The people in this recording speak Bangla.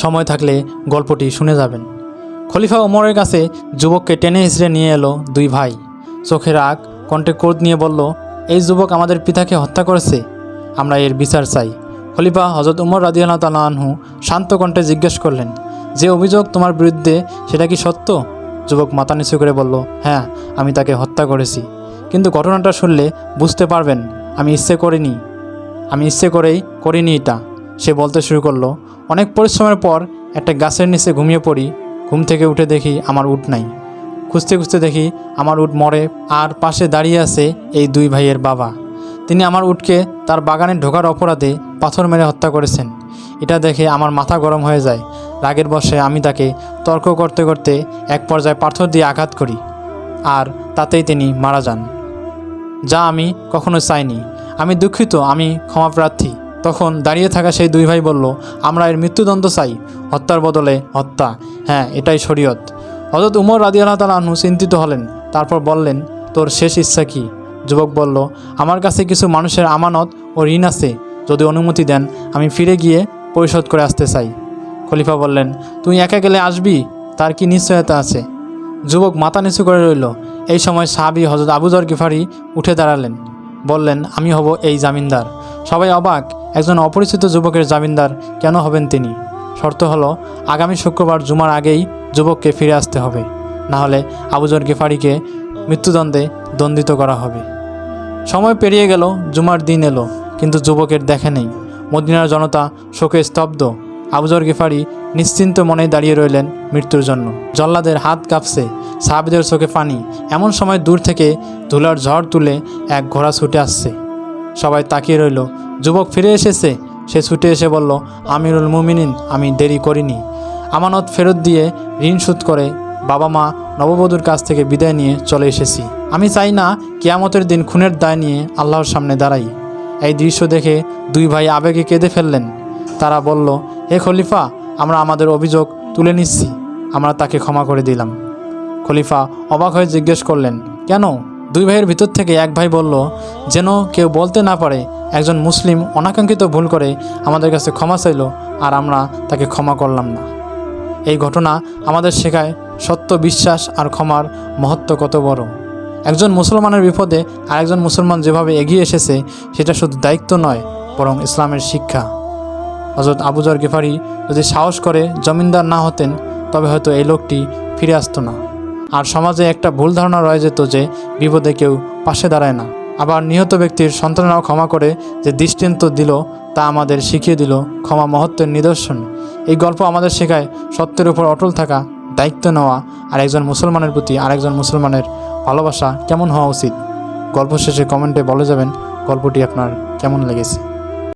সময় থাকলে গল্পটি শুনে যাবেন। খলিফা ওমরের কাছে যুবককে টেনে হিসড়ে নিয়ে এলো দুই ভাই। চোখে রাগ কণ্ঠে ক্রোধ নিয়ে বলল, এই যুবক আমাদের পিতাকে হত্যা করেছে। আমরা এর বিচার চাই। খলিফা হজরত উমর রাদিয়াল্লাহ তালা আনহু শান্ত কণ্ঠে জিজ্ঞেস করলেন, যে অভিযোগ তোমার বিরুদ্ধে, সেটা কি সত্য? যুবক মাথা নিচু করে বলল হ্যাঁ আমি তাকে হত্যা করেছি। কিন্তু ঘটনাটা শুনলে বুঝতে পারবেন, আমি ইচ্ছে করিনি। আমি ইচ্ছে করেই করিনি এটা। সে বলতে শুরু করল, অনেক পরিশ্রমের পর একটা গাছের নিচে ঘুমিয়ে পড়ি। ঘুম থেকে উঠে দেখি আমার উট নাই। খুঁজতে খুঁজতে দেখি আমার উট মরে আর পাশে দাঁড়িয়ে আছে এই দুই ভাইয়ের বাবা। তিনি আমার উটকে তার বাগানে ঢোকার অপরাধে পাথর মেরে হত্যা করেছেন। এটা দেখে আমার মাথা গরম হয়ে যায়। রাগের বসে আমি তাকে তর্ক করতে করতে এক পর্যায়ে পাথর দিয়ে আঘাত করি আর তাতেই তিনি মারা যান। যা আমি কখনো চাইনি। আমি দুঃখিত, আমি ক্ষমাপ্রার্থী তখন দাঁড়িয়ে থাকা সেই দুই ভাই বলল, আমরা এর মৃত্যুদণ্ড চাই, হত্যার বদলে হত্যা। হ্যাঁ এটাই শরীয়ত। হজরত উমর রাদি আল্লাহ তালা আনহু চিন্তিত হলেন, তারপর বললেন, তোর শেষ ইচ্ছা কি? যুবক বলল, আমার কাছে কিছু মানুষের আমানত ও ঋণ আছে, যদি অনুমতি দেন, আমি ফিরে গিয়ে পরিশোধ করে আসতে চাই। খলিফা বললেন, তুই একা গেলে আসবি? তার কি নিশ্চয়তা আছে? যুবক মাথা নিচু করে রইল। এই সময় সাহাবি হজরত আবুজর গিফারি উঠে দাঁড়ালেন, বললেন, আমি হব এই জামিনদার। সবাই অবাক, একজন অপরিচিত যুবকের জামিনদার, কেন হবেন তিনি? শর্ত হলো, আগামী শুক্রবার জুমার আগেই যুবককে ফিরে আসতে হবে। না হলে আবুজর গিফারিকে মৃত্যুদণ্ডে দণ্ডিত করা হবে। সময় পেরিয়ে গেল, জুমার দিন এলো, কিন্তু যুবকের দেখে নেই। মদিনার জনতা শোকে স্তব্ধ। আবুজর গিফারি নিশ্চিন্ত মনে দাঁড়িয়ে রইলেন মৃত্যুর জন্য। জল্লাদের হাত কাঁপছে, সাহাবিদের চোখে পানি। এমন সময় দূর থেকে ধুলার ঝড় তুলে এক ঘোড়া ছুটে আসছে। সবাই তাকিয়ে রইল। যুবক ফিরে এসেছে। সে ছুটে এসে বলল, আমিরুল মুমিনিন, আমি দেরি করিনি। আমানত ফেরত দিয়ে ঋণ শোধ করে বাবা মা নববধূর কাছ থেকে বিদায় নিয়ে চলে এসেছি। আমি চাই না কেয়ামতের দিন খুনের দায় নিয়ে আল্লাহর সামনে দাঁড়াই। এই দৃশ্য দেখে দুই ভাই আবেগে কেঁদে ফেললেন। তারা বলল, হে খলিফা, আমরা আমাদের অভিযোগ তুলে নিচ্ছি। আমরা তাকে ক্ষমা করে দিলাম। খলিফা অবাক হয়ে জিজ্ঞেস করলেন, কেন? দুই ভাইয়ের ভিতর থেকে এক ভাই বলল, যেন কেউ বলতে না পারে, একজন মুসলিম অনাকাঙ্ক্ষিত ভুল করে আমাদের কাছে ক্ষমা চাইল আর আমরা তাকে ক্ষমা করলাম না। এই ঘটনা আমাদের শেখায় সত্য বিশ্বাস আর ক্ষমার মহত্ব কত বড়। একজন মুসলমানের বিপদে আরেকজন মুসলমান যেভাবে এগিয়ে এসেছে, সেটা শুধু দায়িত্ব নয়, বরং ইসলামের শিক্ষা। হজরত আবুজর গেফারি যদি সাহস করে জমিনদার না হতেন, তবে হয়তো এই লোকটি ফিরে আসতো না। আর সমাজে একটা ভুল ধারণা রয়ে যেত যে বিপদে কেউ পাশে দাঁড়ায় না। আবার নিহত ব্যক্তির সন্তানরাও ক্ষমা করে যে দৃষ্টান্ত দিল, তা আমাদের শিখিয়ে দিল ক্ষমা মহত্বের নিদর্শন। এই গল্প আমাদের শেখায় সত্যের উপর অটল থাকা, দায়িত্ব নেওয়া আর একজন মুসলমানের প্রতি আরেকজন মুসলমানের ভালোবাসা কেমন হওয়া উচিত? গল্প শেষে কমেন্টে বলে যাবেন গল্পটি আপনার কেমন লেগেছে।